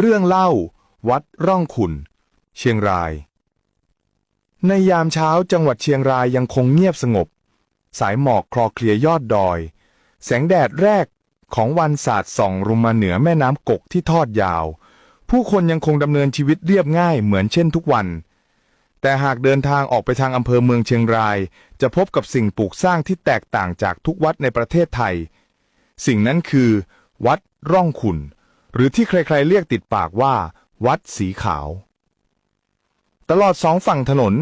เรื่องเล่า วัดร่องขุนเชียงราย ในยามเช้าจังหวัดเชียงรายยังคงเงียบสงบ สายหมอกคลอเคลียยอดดอย แสงแดดแรกของวันสาดส่องลงมาเหนือแม่น้ำกกที่ทอดยาว ผู้คนยังคงดำเนินชีวิตเรียบง่ายเหมือนเช่นทุกวัน แต่หากเดินทางออกไปทางอำเภอเมืองเชียงราย จะพบกับสิ่งปลูกสร้างที่แตกต่างจากทุกวัดในประเทศไทย สิ่งนั้นคือ วัดร่องขุน หรือที่ใครๆเรียกติดปากว่า วัดสีขาว ตลอดสองฝั่งถนน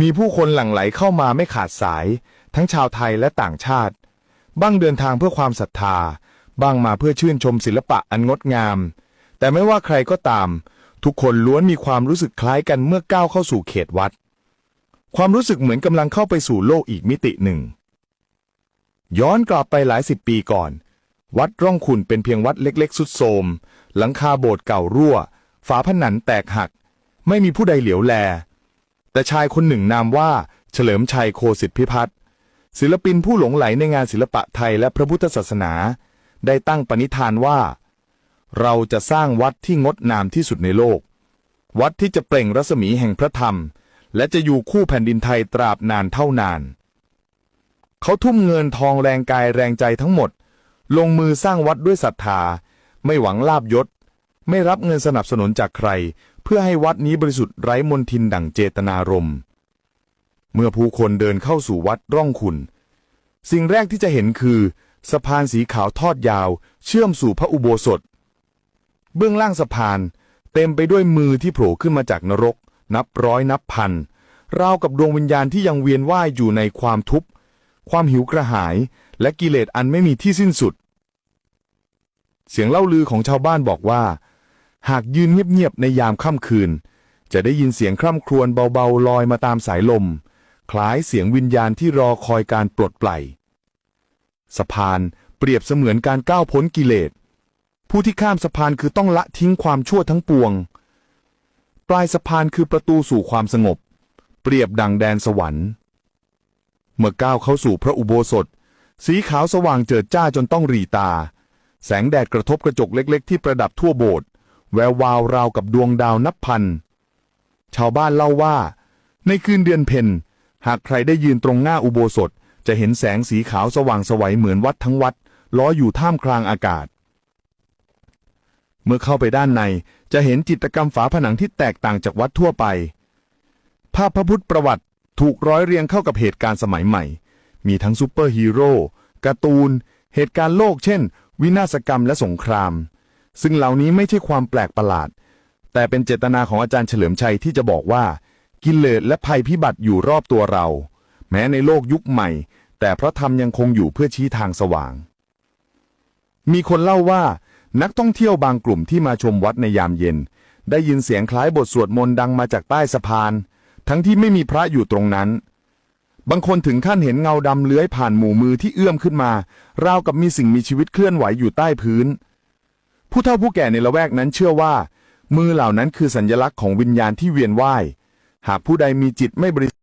มีผู้คนหลั่งไหลเข้ามาไม่ขาดสาย ทั้งชาวไทยและต่างชาติ บ้างเดินทางเพื่อความศรัทธา บ้างมาเพื่อชื่นชมศิลปะอันงดงาม แต่ไม่ว่าใครก็ตาม ทุกคนล้วนมีความรู้สึกคล้ายกันเมื่อก้าวเข้าสู่เขตวัด ความรู้สึกเหมือนกำลังเข้าไปสู่โลกอีกมิติหนึ่ง ย้อนกลับไปหลายสิบปีก่อน วัดร่องขุนเป็นเพียงวัดเล็กๆ สุดโทมหลังคาโบสถ์เก่ารั่ว ฝาผนังแตกหัก ไม่มีผู้ใดเหลียวแล แต่ชายคนหนึ่งนามว่า เฉลิมชัยโคสิทธิพิพัฒน์ศิลปินผู้หลงไหลในงานศิลปะไทยและพระพุทธศาสนา ได้ตั้งปณิธานว่า เราจะสร้างวัดที่งดงามที่สุดในโลก วัดที่จะเปล่งรัศมีแห่งพระธรรม และจะอยู่คู่แผ่นดินไทยตราบนานเท่านาน เขาทุ่มเงินทองแรงกายแรงใจทั้งหมด ลงมือสร้างวัดด้วยศรัทธา ไม่หวังลาบยศ ไม่รับเงินสนับสนุนจากใคร เพื่อให้วัดนี้บริสุทธิ์ไร้มนทินดั่งเจตนารมณ์เมื่อผู้คนเดินเข้าสู่วัดร่องขุนสิ่งแรกที่จะเห็นคือ สะพานสีขาวทอดยาว เชื่อมสู่พระอุโบสถ เบื้องล่างสะพาน เต็มไปด้วยมือที่โผล่ขึ้นมาจากนรก นับร้อยนับพันราวกับดวงวิญญาณที่ยังเวียนว่ายอยู่ในความทุกข์ความหิวกระหาย และกิเลสอันไม่มีที่สิ้นสุด เสียงเล่าลือของชาวบ้านบอกว่า หากยืนเงียบๆในยามค่ำคืน จะได้ยินเสียงคร่ำครวญเบาๆลอยมาตามสายลม คล้ายเสียงวิญญาณที่รอคอยการปลดปล่อยสะพานเปรียบเสมือนการก้าวพ้นกิเลส ผู้ที่ข้ามสะพานคือต้องละทิ้งความชั่วทั้งปวง ปลายสะพานคือประตูสู่ความสงบ เปรียบดังแดนสวรรค์ เมื่อก้าวเข้าสู่พระอุโบสถ สีขาวสว่างเจิดจ้าจนต้องหรีตา แสงแดดกระทบกระจกเล็ก ๆ ที่ประดับทั่วโบสถ์แวววาวราวกับดวงดาวนับพัน ชาวบ้านเล่าว่า ในคืนเดือนเพ็ญหากใครได้ยืนตรงหน้าอุโบสถ จะเห็นแสงสีขาวสว่างสวัยเหมือนวัดทั้งวัดล้ออยู่ท่ามกลางอากาศ เมื่อเข้าไปด้านในจะเห็นจิตรกรรมฝาผนังที่แตกต่างจากวัดทั่วไป ภาพพระพุทธประวัติถูกร้อยเรียงเข้ากับเหตุการณ์สมัยใหม่ มีทั้งซูเปอร์ฮีโร่การ์ตูน เหตุการณ์โลกเช่น วินาศกรรมและสงคราม ซึ่งเหล่านี้ไม่ใช่ความแปลกประหลาด แต่เป็นเจตนาของอาจารย์เฉลิมชัยที่จะบอกว่า กิเลสและภัยพิบัติอยู่รอบตัวเรา แม้ในโลกยุคใหม่ แต่พระธรรมยังคงอยู่เพื่อชี้ทางสว่าง มีคนเล่าว่า นักท่องเที่ยวบางกลุ่มที่มาชมวัดในยามเย็น ได้ยินเสียงคล้ายบทสวดมนต์ดังมาจากใต้สะพาน ทั้งที่ไม่มีพระอยู่ตรงนั้น บางคนถึงขั้นเห็นเงาดำเลื้อยผ่านหมู่มือที่เอื้อมขึ้นมา ราวกับมีสิ่งมีชีวิตเคลื่อนไหวอยู่ใต้พื้น ผู้เฒ่าผู้แก่ในละแวกนั้นเชื่อว่า มือเหล่านั้นคือสัญลักษณ์ของวิญญาณที่เวียนว่าย หากผู้ใดมีจิตไม่บริสุทธิ์